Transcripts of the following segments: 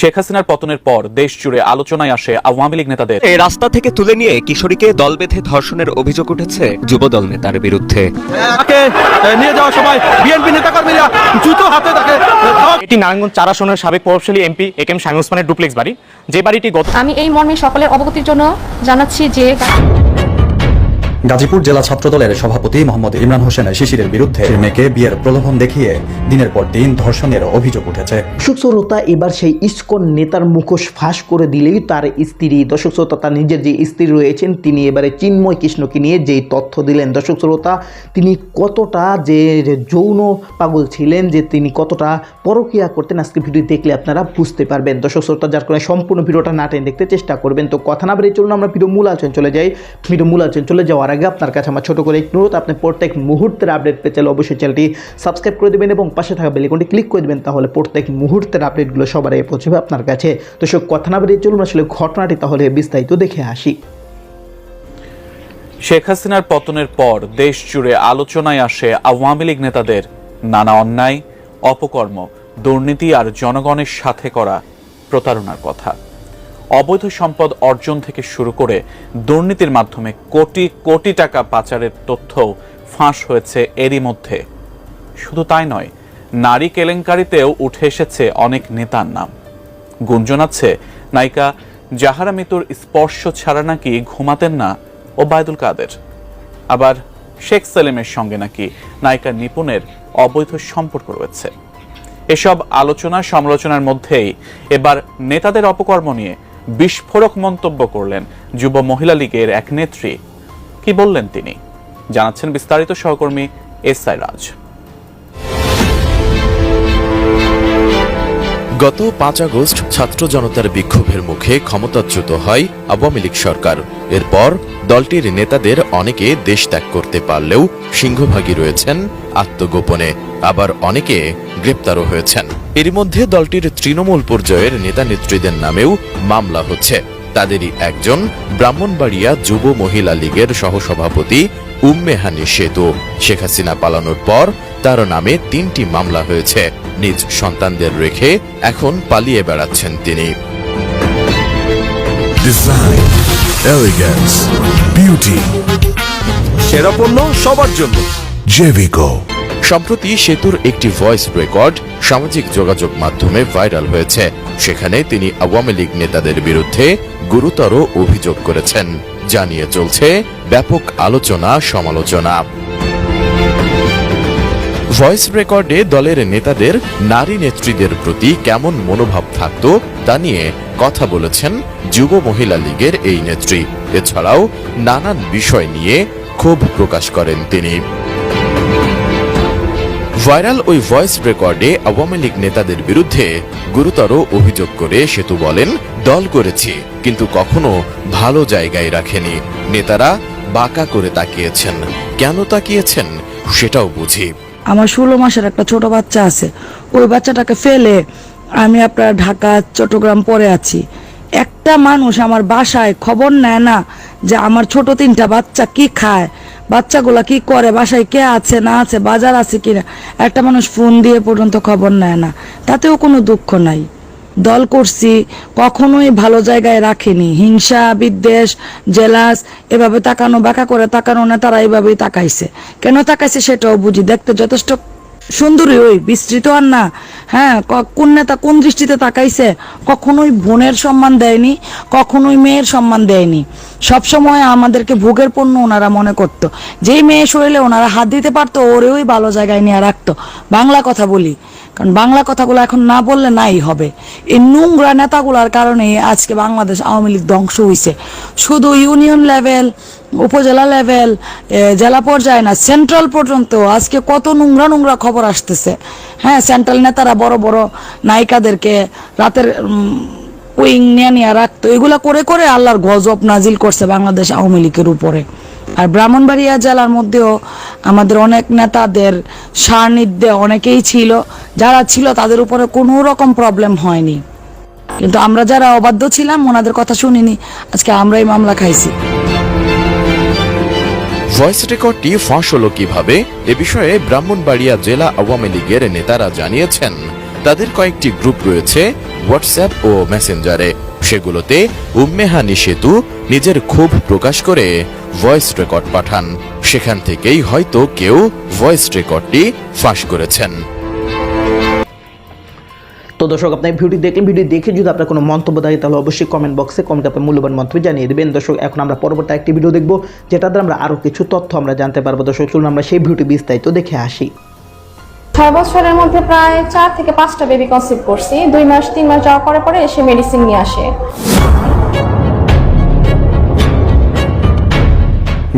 শেখ হাসিনার পতনের পর দেশ জুড়ে আলোচনায় আসে আওয়ামী লীগ নেতাদের। এই রাস্তা থেকে তুলে নিয়ে কিশোরীকে দল বেঁধে ধর্ষণের অভিযোগ উঠেছে যুবদল নেতার বিরুদ্ধে। তাকে নিয়ে যাওয়ার সময় বিএনপি নেতাকর্মীরা জুতো হাতে তাকে এটি নারায়ণগঞ্জ চার আসনের সাবেক প্রভাবশালী MP A K M Shamim ওসমানের ডুপ্লেক্স বাড়ি। যে বাড়িটি গত আমি এই মর্মে সকলের অবগতির জন্য জানাচ্ছি যে গাজীপুর জেলা ছাত্রদলের সভাপতি মোহাম্মদ ইমরান হোসেন শিশিরের বিরুদ্ধে মেয়েকে বিয়ের প্রলোভন দেখিয়ে দিনের পর দিন ধর্ষণের অভিযোগ উঠেছে। দর্শক শ্রোতা, এবার সেই ইস্কন নেতার মুখোশ ফাঁস করে দিলেই তার স্ত্রী। দর্শক শ্রোতা, তার নিজের যে স্ত্রী রয়েছেন, তিনি এবারে চিন্ময় কৃষ্ণকে নিয়ে যেই তথ্য দিলেন। দর্শক শ্রোতা, তিনি কতটা যে যৌন পাগল ছিলেন, যে তিনি কতটা পরকিয়া করতেন, আজকে ভিডিও দেখলে আপনারা বুঝতে পারবেন। দর্শক শ্রোতা, যার কারণে সম্পূর্ণ ভিডিওটা নাটেন দেখতে চেষ্টা করবেন। তো কথা না বেরিয়ে চলুন, আমরা ভিডিও মূল আলোচনা চলে যাই। ভিডিও মূল আলোচনা চলে যাওয়ার আগে আপনার কাছে আমার ছোট করে একটু আপনি প্রত্যেক মুহূর্তের আপডেট পেতে চাইলে অবশ্যই চ্যানেলটি সাবস্ক্রাইব করে দেবেন এবং পাশে থাকা বেলিকনটি ক্লিক করে দেবেন, তাহলে প্রত্যেক মুহূর্তের আপডেটগুলো সবার আগে পৌঁছবে আপনার কাছে। তো সব কথা না বেরিয়ে চলুন আসলে ঘটনাটি, তাহলে বিস্তারিত দেখে আসি। শেখ হাসিনার পতনের পর দেশ জুড়ে আলোচনায় আসে আওয়ামী লীগ নেতাদের নানা অন্যায়, অপকর্ম, দুর্নীতি আর জনগণের সাথে করা প্রতারণার কথা। অবৈধ সম্পদ অর্জন থেকে শুরু করে দুর্নীতির মাধ্যমে কোটি কোটি টাকা পাচারের তথ্যও ফাঁস হয়েছে এরই মধ্যে। শুধু তাই নয়, নারী কেলেঙ্কারিতেও উঠে এসেছে অনেক নেতার নাম। গুঞ্জন আছে, নায়িকা জাহারা মিতুর স্পর্শ ছাড়া নাকি ঘুমাতেন না ওবায়দুল কাদের। আবার শেখ সেলিমের সঙ্গে নাকি নায়িকা নিপুণের অবৈধ সম্পর্ক রয়েছে। এসব আলোচনা সমালোচনার মধ্যেই এবার নেতাদের অপকর্ম নিয়ে বিস্ফোরক মন্তব্য করলেন যুব মহিলা লীগের এক নেত্রী। কি বললেন তিনি? জানাচ্ছেন বিস্তারিত সহকর্মী এস আই রাজ। গত পাঁচ আগস্ট ছাত্র জনতার বিক্ষোভের মুখে ক্ষমতাচ্যুত হয় আওয়ামী লীগ সরকার। এরপর দলটির নেতাদের অনেকে দেশ ত্যাগ করতে পারলেও সিংহভাগী রয়েছেন আত্মগোপনে। আবার অনেকে গ্রেপ্তারও হয়েছেন। এরই মধ্যে দলটির তৃণমূল পর্যায়ের নেতা নেত্রীদের নামেও মামলা হচ্ছে। তাদেরই একজন ব্রাহ্মণবাড়িয়া যুব মহিলা লীগের সহসভাপতি উম্মেহানি সেতু। শেখ হাসিনা পালানোর পর তার নামে তিনটি মামলা হয়েছে। নিজ সন্তানদের রেখে এখন পালিয়ে বেড়াচ্ছেন তিনি। ডিজাইন এলিগেন্স বিউটি সেরা পণ্য সবার জন্য। জেভিকো সম্প্রতি সেতুর একটি ভয়েস রেকর্ড সামাজিক যোগাযোগ মাধ্যমে ভাইরাল হয়েছে। সেখানে তিনি আওয়ামী লীগ নেতাদের বিরুদ্ধে গুরুতর অভিযোগ করেছেন। জানিয়ে চলছে, ব্যাপক আলোচনা, সমালোচনা। ভয়েস রেকর্ডে দলের নেতাদের, নারী নেত্রীদের প্রতি কেমন মনোভাব থাকত তা নিয়ে কথা বলেছেন যুব মহিলা লীগের এই নেত্রী। এছাড়াও নানান বিষয় নিয়ে ক্ষোভ প্রকাশ করেন তিনি। ভাইরাল ওই ভয়েস রেকর্ডে আওয়ামী লীগ নেতাদের বিরুদ্ধে গুরুতর অভিযোগ করে সেতু বলেন, দল করেছি, কিন্তু কখনো ভালো জায়গায় রাখেনি। নেতারা বাঁকা করে তাকিয়েছেন। কেন তাকিয়েছেন? সেটাও বুঝি। আমার ষোলো মাসের একটা ছোট বাচ্চা আছে। ওই বাচ্চাটাকে ফেলে আমি আপনার ঢাকা, চট্টগ্রাম পরে আছি। একটা মানুষ আমার বাসায় খবর নেয় না যে আমার ছোট তিনটা বাচ্চা কি খায়। বাচ্চাগুলা কি করে? বাসায় কে আছে, না আছে, বাজার আছে কিনা? একটা মানুষ ফোন দিয়ে পর্যন্ত খবর নেয় না। তাতেও কোনো দুঃখ নাই। দল করছি, কখনোই ভালো জায়গায় রাখিনি। হিংসা, বিদ্বেষ, জেলাস, এভাবে তাকানো বাঁকা করে তাকানো না, তারা এইভাবেই তাকাইছে। কেন তাকাইছে সেটাও বুঝি। দেখতে যথেষ্ট সুন্দরী ওই, বিস্তৃত আর না। হ্যাঁ কোন নেতা কোন দৃষ্টিতে তাকাইছে? কখনোই বোনের সম্মান দেয়নি, কখনোই মেয়ের সম্মান দেয়নি। সবসময় আমাদেরকে ভোগের পণ্য ওনারা মনে করতো। যেই মেয়ে শরীরে ওনারা হাত দিতে পারতো, ওরেই ভালো জায়গায় নিয়ে রাখতো। বাংলা কথা বলি। কারণ বাংলা কথাগুলো এখন না বললে নাই হবে। এই নোংরা নেতাগুলার কারণে আজকে বাংলাদেশ আওয়ামী লীগ ধ্বংস হয়েছে শুধু ইউনিয়ন লেভেল উপজেলা লেভেল জেলা পর্যায়ে না সেন্ট্রাল পর্যন্ত আজকে কত নোংরা নোংরা খবর আসতেছে। হ্যাঁ সেন্ট্রাল নেতারা বড় বড় নায়িকাদেরকে রাতের উইং নিয়ে নিয়ে রাখতো। এগুলা করে করে আল্লাহর গজব নাজিল করছে বাংলাদেশ আওয়ামী লীগের উপরে। আর ব্রাহ্মণবাড়িয়া জেলার মধ্যেও আমাদের অনেক নেতাদের সান্নিধ্যে অনেকেই ছিল। যারা ছিল তাদের উপরে কোনো রকম প্রবলেম হয়নি। কিন্তু আমরা যারা অবাধ্য ছিলাম, ওনাদের কথা শুনিনি। আজকে আমরাই মামলা খাইছি। ভয়েস রেকর্ডটি ফাঁস হলো কীভাবে? এ বিষয়ে ব্রাহ্মণবাড়িয়া জেলা আওয়ামী লীগের নেতারা জানিয়েছেন। তাদের কয়েকটি গ্রুপ রয়েছে হোয়াটসঅ্যাপ ও মেসেঞ্জারে সেগুলোতে উম্মেহানি সেতু নিজের ক্ষোভ প্রকাশ করে ভয়েস রেকর্ড পাঠান। সেখান থেকেই হয়তো কেউ ভয়েস রেকর্ডটি ফাঁস করেছেন। তো দর্শক আপনি ভিডিও দেখলেন ভিডিও দেখে যদি আপনার কোনো মন্তব্য থাকে, তাহলে অবশ্যই কমেন্ট বক্সে কমেন্ট আপনার মূল্যবান মন্তব্য জানিয়ে দেবেন। দর্শক, এখন আমরা পরবর্তী একটি ভিডিও দেখব যেটা দ্বারা আমরা আরও কিছু তথ্য আমরা জানতে পারব। দর্শক, চলুন আমরা সেই ভিডিওটি বিস্তারিত দেখে আসি। ছয় বছরের মধ্যে প্রায় চার থেকে পাঁচটা বেবি কনসিভ করছি। দুই মাস, তিন মাস যাওয়ার পরে পরে এসে মেডিসিন নিয়ে আসে।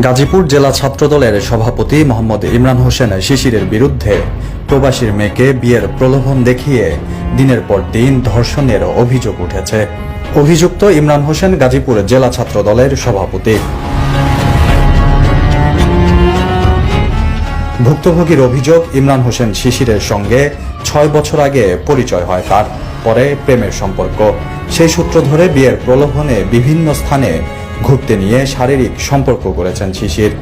গাজীপুর জেলা ছাত্রদলের সভাপতি মোহাম্মদ ইমরান হোসেন শিশিরের বিরুদ্ধে প্রবাসীর মেয়েকে বিয়ের প্রলোভন দেখিয়ে দিনের পর দিন ধর্ষণের অভিযোগ উঠেছে। অভিযুক্ত ইমরান হোসেন গাজীপুর জেলা ছাত্রদলের সভাপতি। ভুক্তভোগীর অভিযোগ, ইমরান হোসেন শিশিরের সঙ্গে ছয় বছর আগে পরিচয় হয় তার, পরে প্রেমের সম্পর্ক। সেই সূত্র ধরে বিয়ের প্রলোভনে বিভিন্ন স্থানে ঘুরতে নিয়ে শারীরিক সম্পর্ক করেছেন শিশির।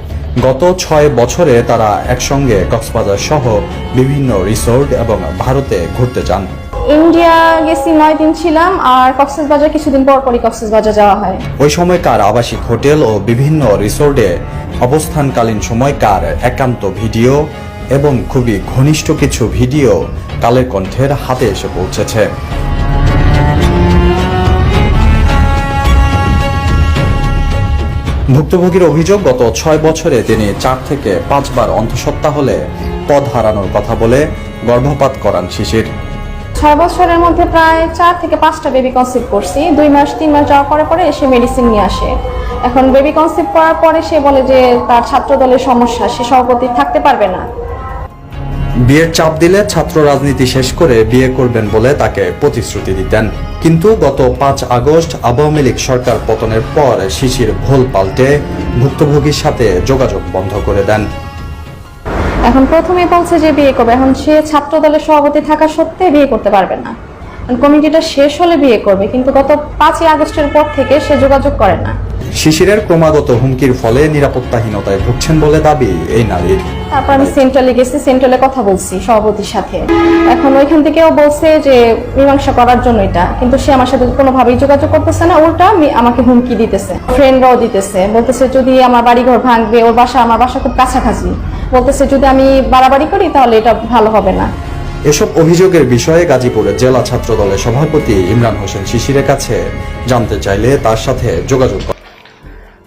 গত ছয় বছরে তারা একসঙ্গে কক্সবাজার সহ বিভিন্ন রিসোর্ট এবং ভারতে ঘুরতে যান ইন্ডিয়া গেছি নয় দিন ছিলাম আর কক্সবাজার কিছুদিন পর পরই কক্সবাজার যাওয়া হয়। ওই সময়কার আবাসিক হোটেল ও বিভিন্ন রিসোর্টে অবস্থানকালীন সময়কার একান্ত ভিডিও এবং খুবই ঘনিষ্ঠ কিছু ভিডিও কালের কণ্ঠের হাতে এসে পৌঁছেছে। ভুক্তভোগীর অভিযোগ গত ছয় বছরে তিনি চার থেকে পাঁচবার অন্তঃসত্ত্বা হলে পদ হারানোর কথা বলে গর্ভপাত করান শিশির। ছয় বছরের মধ্যে প্রায় চার থেকে পাঁচটা বেবি কনসিভ করছি। দুই মাস তিন মাস যাওয়ার পরে পরে এসে মেডিসিন নিয়ে আসে। এখন বেবি কনসিভ করার পরে সে বলে যে তার ছাত্র দলের সমস্যা সে সভাপতি থাকতে পারবে না। বিয়ের চাপ দিলে ছাত্র রাজনীতি শেষ করে বিয়ে করবেন বলে তাকে প্রতিশ্রুতি দিতেন। কিন্তু গত পাঁচ আগস্ট আওয়ামী লীগ সরকার পতনের পর শিশির ভোল পাল্টে ভুক্তভোগীর সাথে যোগাযোগ বন্ধ করে দেন। এখন প্রথমে বলছে যে বিয়ে করবে। এখন সে ছাত্র দলের সভাপতি থাকা সত্ত্বে বিয়ে করতে পারবে না। কমিটিটা শেষ হলে বিয়ে করবে, কিন্তু গত পাঁচই আগস্টের পর থেকে সে যোগাযোগ করে না। শিশিরের ক্রমাগত হুমকির ফলে নিরাপত্তাহীনতায় ভুগছেন বলে দাবি এই নারীর। তারপর আমি সেন্ট্রালে গেছি সেন্ট্রালে কথা বলছি সভাপতির সাথে। এখন ওইখান থেকেও বলছে যে মীমাংসা করার জন্য এটা কিন্তু সে আমার সাথে কোনোভাবেই যোগাযোগ করতেছে না উল্টা আমাকে হুমকি দিতেছে ফ্রেন্ডরাও দিতেছে বলতেছে যদি আমার বাড়িঘর ভাঙবে ওর বাসা আমার বাসা খুব কাছাকাছি বলতেছে যদি আমি বাড়াবাড়ি করি তাহলে এটা ভালো হবে না। এসব অভিযোগের বিষয়ে গাজীপুরের জেলা ছাত্র দলের সভাপতি ইমরান হোসেন শিশিরের কাছে জানতে চাইলে তার সাথে যোগাযোগ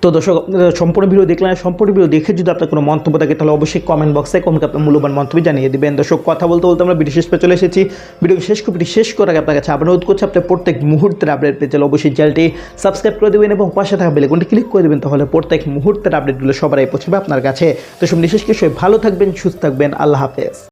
তো দর্শক সম্পূর্ণ ভিডিও দেখলেন সম্পূর্ণ ভিডিও দেখে যদি আপনার কোনো মন্তব্য থাকে, তাহলে অবশ্যই কমেন্ট বক্সে কমেন্ট আপনার মূল্যবান মন্তব্য জানিয়ে দিবেন। দর্শক, কথা বলতে বলতে আমরা ভিডিও শেষ পে চলে এসেছি। ভিডিও শেষ করে শেষ করার আগে আপনার কাছে অনুরোধ করছি আপনি প্রত্যেক মুহূর্তের আপডেট পেতে চলে অবশ্যই চ্যানেলটি সাবস্ক্রাইব করে দেবেন এবং পাশে থাকা বেলেকনটি ক্লিক করে দেবেন, তাহলে প্রত্যেক মুহূর্তের আপডেটগুলো সবারই পৌঁছবে আপনার কাছে। তো সব বিশেষ কিছু ভালো থাকবেন, সুস্থ থাকবেন, আল্লাহ হাফেজ।